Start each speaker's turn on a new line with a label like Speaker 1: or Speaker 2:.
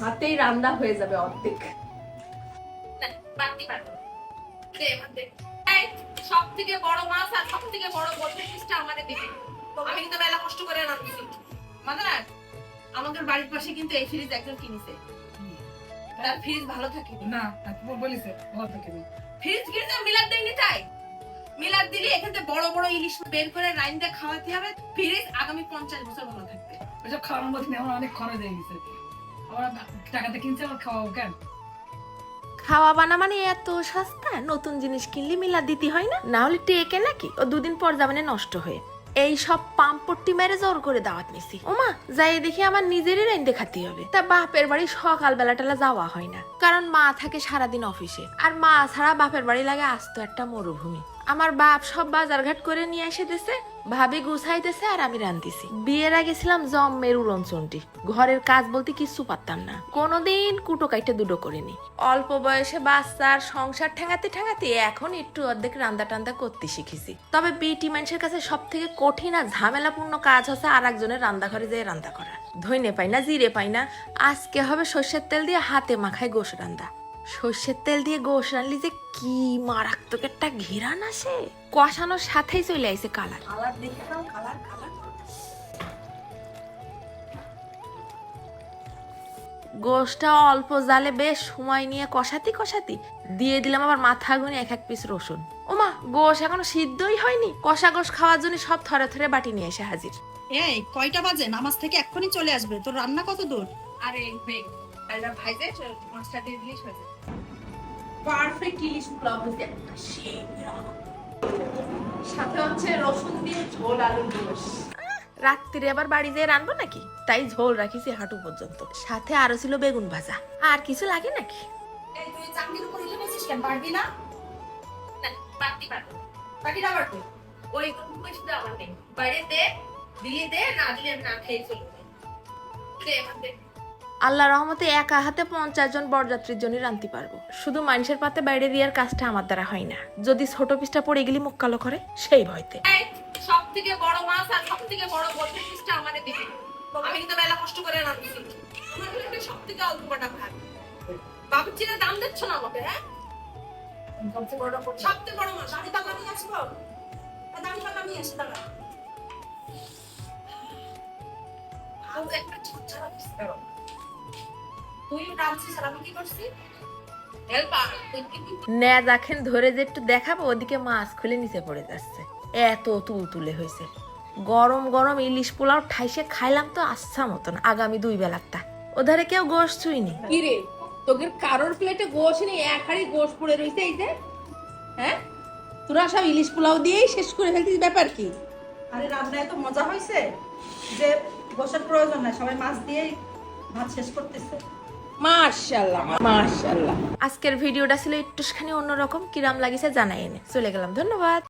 Speaker 1: হাতেই রান্না হয়ে যাবে অর্ধেক।
Speaker 2: সব থেকে বড় মাছ আর সব থেকে বড় আমাদের দিবে আমি কিন্তু মেলা কষ্ট করে আমাদের বাড়ির পাশে কিন্তু এই ফ্রিজ একজন কিনেছে। তার ফ্রিজ ভালো থাকে
Speaker 3: না? বলিছে ভালো থাকে
Speaker 2: ফ্রিজ কিনেছে মিলাদ দেয়নি তাই। মিলাদ দিলে এখান বড় বড় ইলিশ বের করে রাইন দিয়ে খাওয়াতে হবে। ফ্রিজ আগামী পঞ্চাশ বছর ভালো থাকবে।
Speaker 3: ওইসব খাওয়ানোর মধ্যে আমার অনেক খরচ হয়ে গেছে।
Speaker 1: খাওয়া বানা মানে এত সস্তা? নতুন জিনিস কিনলে মিলা দিতে হয় না? না হলে টেকে নাকি? ও দুদিন পর যাবে নষ্ট হয়ে। এই সব পাম্পট্টি মেরে জোর করে দাওয়াত নিছি। ওমা যাই দেখি আমার নিজেরই রেন দেখাতে হবে। তা বাপের বাড়ি সকাল বেলাটালা যাওয়া হয় না। কারণ মা থাকে সারাদিন অফিসে। আর মা ছাড়া বাপের বাড়ি লাগে আসতো একটা মরুভূমি। আমার বাপ সব বাজারঘাট করে নিয়ে এসে দিছে, ভাবি গুছাইতেছে আর আমি রান্ধিছি বিয়ের আগে ছিলাম জম্মের উড়নচন্ডি ঘরের কাজ বলতে কিচ্ছু পারতাম না। কোনোদিন কুটো কাইটে দুটো করিনি। অল্প বয়সে বাচ্চার সংসার ঠেঙাতে ঠেঙাতে এখন একটু অর্ধেক রান্দা টান্দা করতে শিখেছি। তবে বিটি মানুষের কাছে সব থেকে কঠিন আর ঝামেলাপূর্ণ কাজ হচ্ছে আর একজনের রান্নাঘরে যেয়ে রান্না করা। ধইনে পাই না, জিরে পাই না। আজকে হবে সর্ষের তেল দিয়ে হাতে মাখায় গোশ রান্দা। সর্ষের তেল দিয়ে গোশ রানলি যে কি মারাত্মক একটা ঘেরান আসে কষানোর সাথেই চলে আইছে কালার।
Speaker 2: কালার দেখে কালার কালার।
Speaker 1: গোশটা অল্প জালে বেশ সময় নিয়ে কষাতি কষাতি দিয়ে দিলাম আবার মাথা গুনে এক এক পিস রসুন। ওমা গোশ এখনও সিদ্ধই হয়নি। কষা গোশ খাওয়ার জন্য সব থরে থরে বাটি নিয়ে এসে হাজির।
Speaker 4: এই কয়টা বাজে? নামাজ থেকে এক্ষুনি চলে আসবে। তোর রান্না কত দূর?
Speaker 2: আরে দিয়ে দিলেই হয়ে যাবে। পারফেক্ট ইলিশ পোলাও হয়েছে সাথে হচ্ছে রসুন দিয়ে ঝোল আলু গোশ
Speaker 1: রাত্রিরে আবার বাড়ি যেয়ে রানবো নাকি? তাই ঝোল রাখিছি হাঁটু পর্যন্ত। সাথে আরও ছিল বেগুন ভাজা। আর কিছু লাগে নাকি?
Speaker 2: এই তুই চাকরির উপর ইলে বসিস কেন? পারবি না? না পারতি পারব পারবি না পারব ওই পয়সা দেওয়া আমার নেই। বাইরে দে দিলে দে না দিলে না খেয়ে চলবো। দে।
Speaker 1: আল্লাহ রহমতে একা হাতে পঞ্চাশ জন বরযাত্রীর জন্য রানতে পারব। শুধু মানুষের পাতে বাইরে দেওয়ার কাজটা আমার দ্বারা হয় না। যদি ছোট পিসটা পড়ে গেলি মুখ কালো করে সেই ভয়তে।
Speaker 2: সব থেকে বড় মাছ আর সব থেকে বড় আমাদের দিবে আমি কিন্তু মেলা কষ্ট করে সব থেকে অল্প কটা ভাগ বাবুচিরা দাম দিচ্ছ না আমাকে হ্যাঁ?
Speaker 3: সবচেয়ে বড় করছে
Speaker 2: সব থেকে বড় মাছ। আমি দাম নিয়ে আসব দাম দাম আমি আসি ভালো একটা পিস করো তুই আর আমি কি করছি?
Speaker 1: দেখেন ধরে যে একটু দেখাবো ওদিকে মাছ খুলে নিচে পড়ে যাচ্ছে। এত তুল তুলে হয়েছে। গরম গরম ইলিশ পোলাও ঠাইসে খাইলাম তো আচ্ছা মতন আগামী দুই বেলারটা। ওধারে কেউ গোশ ছুইনি।
Speaker 5: কি রে? তোদের কারোর প্লেটে গোশ নেই এক হাড়ি গোশ পড়ে রইছে এই যে? হ্যাঁ? তোরা সব ইলিশ পোলাও দিয়েই শেষ করে ফেলতিস ব্যাপার কি?
Speaker 4: আরে রান্না এত মজা হয়েছে যে বসার প্রয়োজন নাই সবাই মাছ দিয়েই ভাত শেষ করতেছে।
Speaker 5: মার্শাল্লাহ মার্শাল্লাহ
Speaker 1: আজকের ভিডিওটা ছিল একটুখানি অন্যরকম কিরাম লাগিছে জানাই এনে। চলে গেলাম ধন্যবাদ।